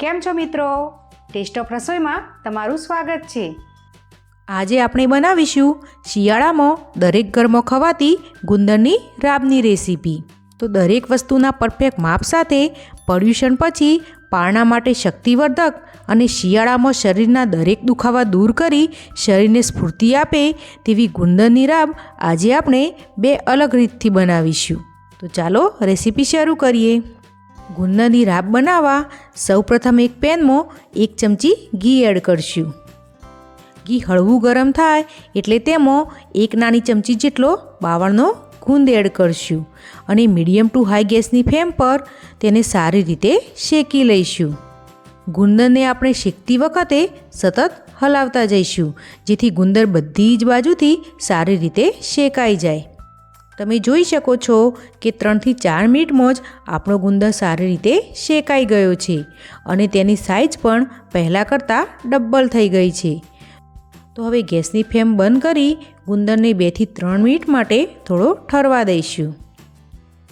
કેમ છો મિત્રો? ટેસ્ટ ઓફ રસોઈમાં તમારું સ્વાગત છે. આજે આપણે બનાવીશું શિયાળામાં દરેક ઘરમાં ખવાતી ગુંદરની રાબની રેસીપી. તો દરેક વસ્તુના પરફેક્ટ માપ સાથે પર્યુષણ પછી પારણા માટે શક્તિવર્ધક અને શિયાળામાં શરીરના દરેક દુખાવા દૂર કરી શરીરને સ્ફૂર્તિ આપે તેવી ગુંદરની રાબ આજે આપણે બે અલગ રીતથી બનાવીશું. તો ચાલો રેસીપી શરૂ કરીએ. ગુંદરની રાબ બનાવવા સૌપ્રથમ એક પેનમાં એક ચમચી ઘી એડ કરશું. ઘી હળવું ગરમ થાય એટલે તેમાં એક નાની ચમચી જેટલો બાવળનો ગુંદ એડ કરશું અને મીડિયમ ટુ હાઈ ગેસની ફ્લેમ પર તેને સારી રીતે શેકી લઈશું. ગુંદરને આપણે શેકતી વખતે સતત હલાવતા જઈશું, જેથી ગુંદર બધી જ બાજુથી સારી રીતે શેકાઈ જાય. તમે જોઈ શકો છો કે ત્રણથી ચાર મિનિટમાં જ આપણો ગુંદર સારી રીતે શેકાઈ ગયો છે અને તેની સાઇઝ પણ પહેલાં કરતાં ડબલ થઈ ગઈ છે. તો હવે ગેસની ફ્લેમ બંધ કરી ગુંદરને બેથી ત્રણ મિનિટ માટે થોડો ઠરવા દઈશું.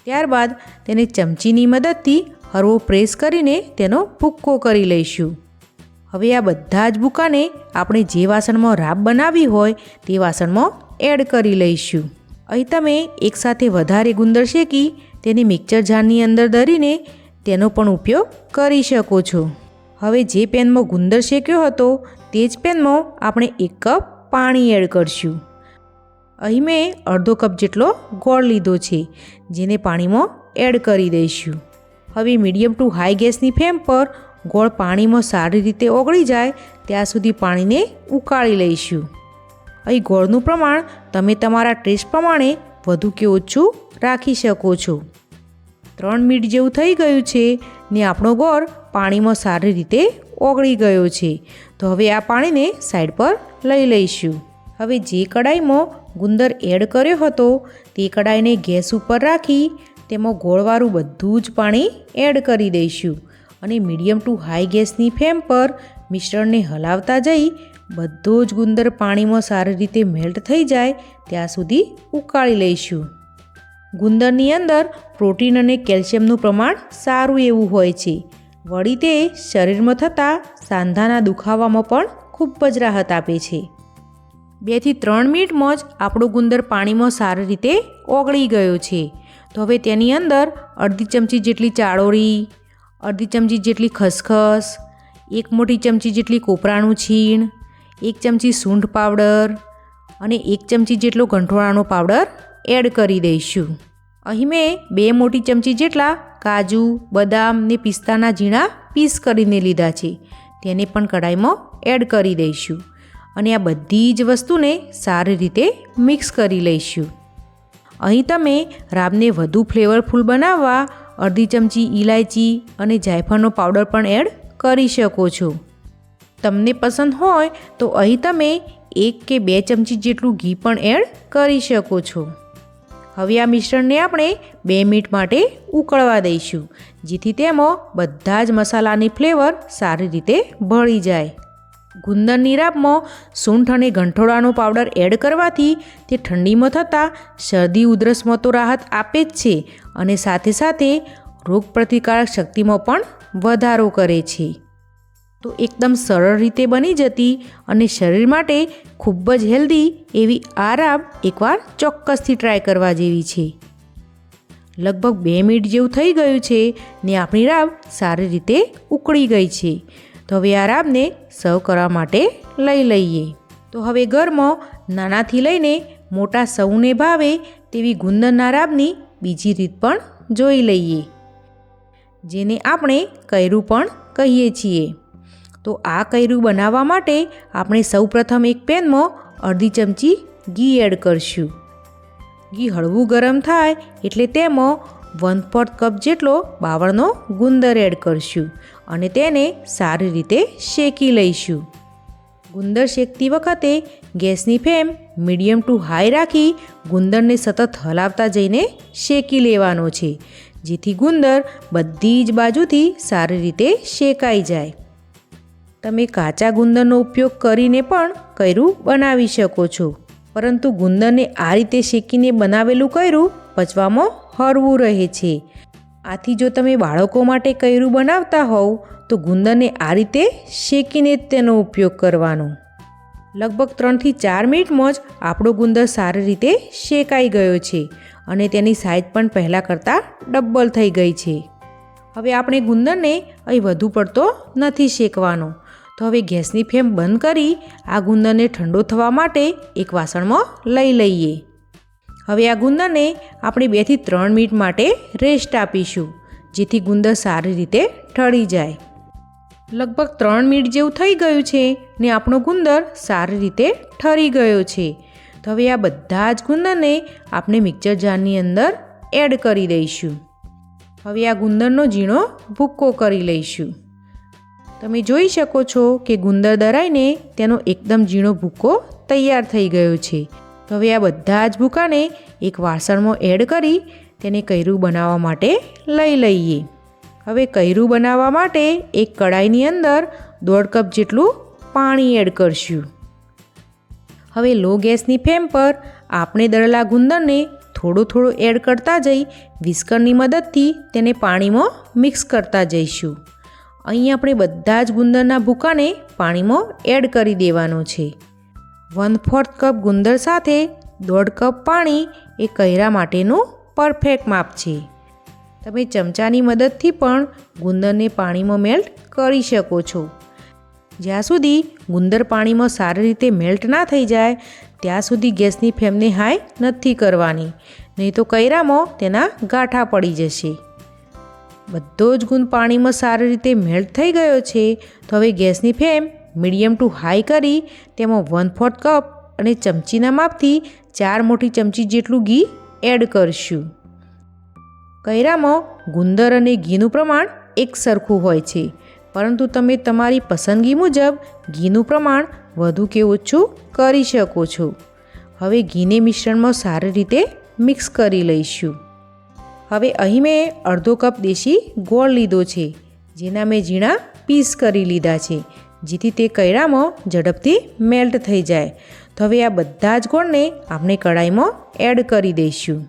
ત્યારબાદ તેને ચમચીની મદદથી હળવો પ્રેસ કરીને તેનો ભૂક્કો કરી લઈશું. હવે આ બધા જ ભૂકાને આપણે જે વાસણમાં રાબ બનાવી હોય તે વાસણમાં એડ કરી લઈશું. અહીં તમે એકસાથે વધારે ગુંદર શેકી, તેને મિક્સર જારની અંદર દરીને તેનો પણ ઉપયોગ કરી શકો છો. હવે જે પેનમાં ગુંદર શેક્યો હતો, તે જ પેનમાં આપણે એક કપ પાણી એડ કરશું. અહીં મેં અડધો કપ જેટલો ગોળ લીધો છે, જેને પાણીમાં એડ કરી દઈશું. હવે મીડિયમ ટુ હાઈ ગેસની ફ્લેમ પર ગોળ પાણીમાં સારી રીતે ઓગળી જાય, ત્યાં સુધી પાણીને ઉકાળી લઈશું. અહીં ગોળનું પ્રમાણ તમે તમારા ટેસ્ટ પ્રમાણે વધુ કે ઓછું રાખી શકો છો. ત્રણ મિનિટ જેવું થઈ ગયું છે ને આપણો ગોળ પાણીમાં સારી રીતે ઓગળી ગયો છે. તો હવે આ પાણીને સાઈડ પર લઈ લઈશું. હવે જે કડાઈમાં ગુંદર એડ કર્યો હતો, તે કડાઈને ગેસ ઉપર રાખી તેમાં ગોળવાળું બધું જ પાણી એડ કરી દઈશું. અને મીડિયમ ટુ હાઈ ગેસની ફ્લેમ પર મિશ્રણને હલાવતા જઈ બધો જ ગુંદર પાણીમાં સારી રીતે મેલ્ટ થઈ જાય, ત્યાં સુધી ઉકાળી લઈશું. ગુંદરની અંદર પ્રોટીન અને કેલ્શિયમનું પ્રમાણ સારું એવું હોય છે. વળી તે શરીરમાં થતા સાંધાના દુખાવામાં પણ ખૂબ જ રાહત આપે છે. બેથી ત્રણ મિનિટમાં જ આપણો ગુંદર પાણીમાં સારી રીતે ઓગળી ગયો છે. તો હવે તેની અંદર અડધી ચમચી જેટલી ચાળોરી, અડધી ચમચી જેટલી ખસખસ, એક મોટી ચમચી જેટલી કોપરાનું છીણ એક ચમચી સૂંઠ પાવડર અને એક ચમચી જેટલો ગંઠોળાનો પાવડર એડ કરી દઈશું. અહીં મેં બે મોટી ચમચી જેટલા કાજુ, બદામ ને પિસ્તાના ઝીણા પીસ કરીને લીધા છે. તેને પણ કઢાઈમાં એડ કરી દઈશું અને આ બધી જ વસ્તુને સારી રીતે મિક્સ કરી લઈશું. અહીં તમે રાબને વધુ ફ્લેવરફુલ બનાવવા અડધી ચમચી ઇલાયચી અને જાયફળનો પાવડર પણ એડ કરી શકો છો. તમને પસંદ હોય તો અહીં તમે એક કે બે ચમચી જેટલું ઘી પણ એડ કરી શકો છો. હવે આ મિશ્રણને આપણે બે મિનિટ માટે ઉકળવા દઈશું, જેથી તેમાં બધા જ મસાલાની ફ્લેવર સારી રીતે ભળી જાય. ગુંદરની રાબમાં સૂંઠ અને ગંઠોળાનો પાવડર એડ કરવાથી તે ઠંડીમાં થતાં શરદી, ઉધરસમાં તો રાહત આપે જ છે અને સાથે સાથે રોગ પ્રતિકારક શક્તિમાં પણ વધારો કરે છે. તો એકદમ સરળ રીતે બની જતી અને શરીર માટે ખૂબ જ હેલ્ધી એવી આ રાબ એકવાર ચોક્કસથી ટ્રાય કરવા જેવી છે. લગભગ બે મિનિટ જેવું થઈ ગયું છે ને આપણી રાબ સારી રીતે ઉકળી ગઈ છે. તો હવે આ રાબને સર્વ કરવા માટે લઈ લઈએ. તો હવે ઘરમાં નાનાથી લઈને મોટા સૌને ભાવે તેવી ગુંદરના રાબની બીજી રીત પણ જોઈ લઈએ. જેને આપણે કૈરું પણ કહીએ છીએ. તો આ કૈરું બનાવવા માટે આપણે સૌપ્રથમ એક પેનમાં અડધી ચમચી ઘી એડ કરશું. ઘી હળવું ગરમ થાય એટલે તેમાં વન ફોર્થ કપ જેટલો બાવળનો ગુંદર એડ કરશું અને તેને સારી રીતે શેકી લઈશું. ગુંદર શેકતી વખતે ગેસની ફ્લેમ મીડિયમ ટુ હાઈ રાખી ગુંદરને સતત હલાવતા જઈને શેકી લેવાનો છે, જેથી ગુંદર બધી જ બાજુથી સારી રીતે શેકાઈ જાય. તમે કાચા ગુંદરનો ઉપયોગ કરીને પણ કૈરું બનાવી શકો છો. પરંતુ ગુંદરને આ રીતે શેકીને બનાવેલું કૈરું પચવામાં હળવું રહે છે. આથી જો તમે બાળકો માટે કૈરું બનાવતા હોવ, તો ગુંદરને આ રીતે શેકીને જ તેનો ઉપયોગ કરવાનો. લગભગ ત્રણથી ચાર મિનિટમાં જ આપણો ગુંદર સારી રીતે શેકાઈ ગયો છે અને તેની સાઇઝ પણ પહેલાં કરતાં ડબલ થઈ ગઈ છે. હવે આપણે ગુંદરને અહીં વધુ પડતો નથી શેકવાનો. તો હવે ગેસની ફ્લેમ બંધ કરી આ ગુંદરને ઠંડો થવા માટે એક વાસણમાં લઈ લઈએ. હવે આ ગુંદરને આપણે બેથી ત્રણ મિનિટ માટે રેસ્ટ આપીશું, જેથી ગુંદર સારી રીતે ઠળી જાય. લગભગ ત્રણ મિનિટ જેવું થઈ ગયું છે ને આપણો ગુંદર સારી રીતે ઠરી ગયો છે. તો હવે આ બધા જ ગુંદરને આપણે મિક્સર જારની અંદર એડ કરી દઈશું. હવે આ ગુંદરનો ઝીણો ભૂક્કો કરી લઈશું. તમે જોઈ શકો છો કે ગુંદર દરાઈને તેનો એકદમ ઝીણો ભૂકો તૈયાર થઈ ગયો છે. તો હવે આ બધા જ ભૂકાને એક વાસણમાં એડ કરી તેને કૈરું બનાવવા માટે લઈ લઈએ. હવે કૈરું બનાવવા માટે એક કડાઈની અંદર દોઢ કપ જેટલું પાણી એડ કરશું. હવે લો ગેસની ફ્લેમ પર આપણે દળેલા ગુંદરને થોડો થોડો એડ કરતા જઈ વિસ્કરની મદદથી તેને પાણીમાં મિક્સ કરતા જઈશું. અહીં આપણે બધા જ ગુંદરના ભૂકાને પાણીમાં એડ કરી દેવાનો છે. વન ફોર્થ કપ ગુંદર સાથે દોઢ કપ પાણી એ કૈરા માટેનું પરફેક્ટ માપ છે. તમે ચમચાની મદદથી પણ ગુંદરને પાણીમાં મેલ્ટ કરી શકો છો. જ્યાં સુધી ગુંદર પાણીમાં સારી રીતે મેલ્ટ ના થઈ જાય, ત્યાં સુધી ગેસની ફ્લેમને હાઈ નથી કરવાની. નહીં તો કૈરામાં તેના ગાંઠા પડી જશે. બધો જ ગુંદ પાણીમાં સારી રીતે મેલ્ટ થઈ ગયો છે, તો હવે ગેસની ફ્લેમ મીડિયમ ટુ હાઈ કરી, તેમાં વન ફોર્થ કપ અને ચમચીના માપથી ચાર મોટી ચમચી જેટલું ઘી એડ કરશું. કૈરામાં ગુંદર અને ઘીનું પ્રમાણ એક સરખું હોય છે, પરંતુ તમે તમારી પસંદગી મુજબ ઘીનું પ્રમાણ વધુ કે ઓછું કરી શકો છો. હવે ઘીને મિશ્રણમાં સારી રીતે મિક્સ કરી લઈશું. હવે અહીં મેં અડધો કપ દેશી ગોળ લીધો છે, જેના મેં ઝીણા પીસ કરી લીધા છે, જેથી તે કૈરામાં ઝડપથી મેલ્ટ થઈ જાય. તો હવે આ બધા જ ગોળને આપણે કડાઈમાં એડ કરી દઈશું.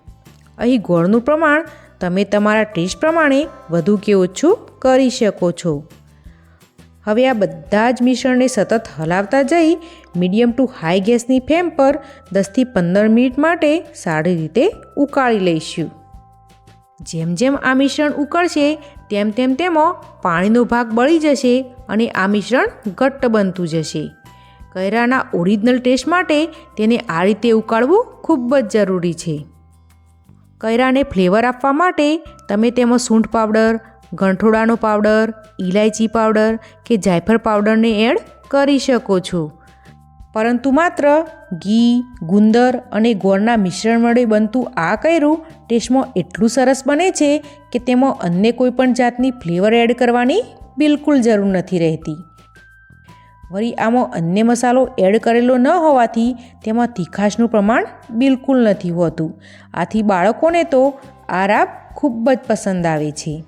અહીં ગોળનું પ્રમાણ તમે તમારા ટેસ્ટ પ્રમાણે વધુ કે ઓછું કરી શકો છો. હવે આ બધા જ મિશ્રણને સતત હલાવતા જઈ મીડિયમ ટુ હાઈ ગેસની ફ્લેમ પર દસથી પંદર મિનિટ માટે સારી રીતે ઉકાળી લઈશું. જેમ જેમ આ મિશ્રણ ઉકળશે, તેમ તેમ તેમાં પાણીનો ભાગ બળી જશે અને આ મિશ્રણ ઘટ્ટ બનતું જશે. કૈરાના ઓરિજિનલ ટેસ્ટ માટે તેને આ રીતે ઉકાળવું ખૂબ જ જરૂરી છે. કૈરાને ફ્લેવર આપવા માટે તમે તેમાં સૂંઠ પાવડર ગંઠોડાનો પાવડર ઇલાયચી પાવડર કે જાયફળ પાવડરને એડ કરી શકો છો. પરંતુ માત્ર ઘી, ગુંદર અને ગોળના મિશ્રણ વડે બનતું આ કૈરું ટેસ્ટમાં એટલું સરસ બને છે કે તેમાં અન્ય કોઈપણ જાતની ફ્લેવર એડ કરવાની બિલકુલ જરૂર નથી રહેતી. વળી આમાં અન્ય મસાલો એડ કરેલો ન હોવાથી તેમાં તીખાશનું પ્રમાણ બિલકુલ નથી હોતું. આથી બાળકોને તો આ રાબ ખૂબ જ પસંદ આવે છે.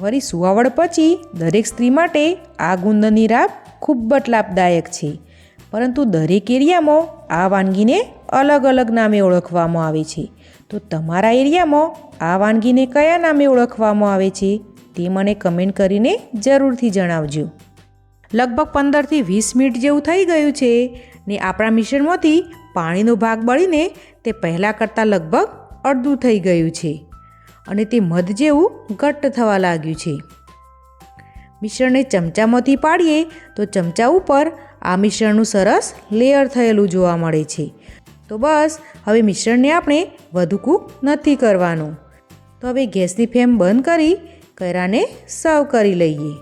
વળી સુવાવડ પછી દરેક સ્ત્રી માટે આ ગુંદરની રાબ ખૂબ જ લાભદાયક છે. પરંતુ દરેક એરિયામાં આ વાનગીને અલગ અલગ નામે ઓળખવામાં આવે છે. તો તમારા એરિયામાં આ વાનગીને કયા નામે ઓળખવામાં આવે છે તે મને કમેન્ટ કરીને જરૂરથી જણાવજો. લગભગ પંદરથી વીસ મિનિટ જેવું થઈ ગયું છે ને આપણા મિશ્રણમાંથી પાણીનો ભાગ બળીને તે પહેલાં કરતાં લગભગ અડધું થઈ ગયું છે અને તે મધ જેવું ઘટ્ટ થવા લાગ્યું છે. મિશ્રણને ચમચામાંથી પાડીએ તો ચમચા ઉપર આ મિશ્રણનું સરસ લેયર થયેલું જોવા મળે છે. તો બસ, હવે મિશ્રણને આપણે વધુ કૂક નથી કરવાનું. તો હવે ગેસની ફ્લેમ બંધ કરી કૈરાને સર્વ કરી લઈએ.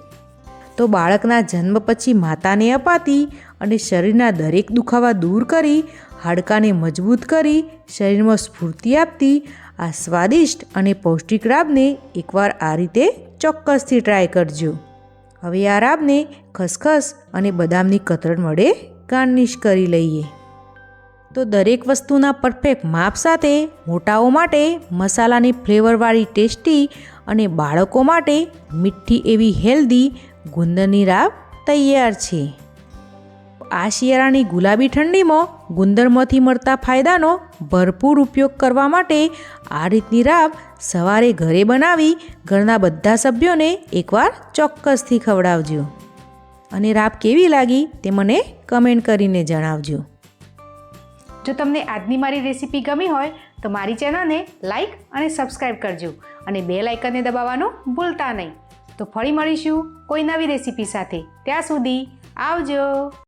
તો બાળકના જન્મ પછી માતાને અપાતી અને શરીરના દરેક દુખાવા દૂર કરી, હાડકાને મજબૂત કરી, શરીરમાં સ્ફૂર્તિ આપતી, આ સ્વાદિષ્ટ અને પૌષ્ટિક રાબને એકવાર આ રીતે ચોક્કસથી ટ્રાય કરજો. હવે આ રાબને ખસખસ અને બદામની કતરણ વડે ગાર્નિશ કરી લઈએ. તો દરેક વસ્તુના પરફેક્ટ માપ સાથે મોટાઓ માટે મસાલાની ફ્લેવરવાળી ટેસ્ટી અને બાળકો માટે મીઠી એવી હેલ્ધી ગુંદરની રાબ તૈયાર છે. આ શિયાળાની ગુલાબી ઠંડીમાં ગુંદરમાંથી મળતા ફાયદાનો ભરપૂર ઉપયોગ કરવા માટે આ રીતની રાબ સવારે ઘરે બનાવી ઘરના બધા સભ્યોને એકવાર ચોક્કસથી ખવડાવજો. અને રાબ કેવી લાગી તે મને કમેન્ટ કરીને જણાવજો. જો તમને આજની મારી રેસીપી ગમી હોય તો મારી ચેનલને લાઇક અને સબસ્ક્રાઈબ કરજો અને બે લાઇકનને દબાવવાનું ભૂલતા નહીં. તો ફરી મળીશું કોઈ નવી રેસીપી સાથે. ત્યાં સુધી આવજો.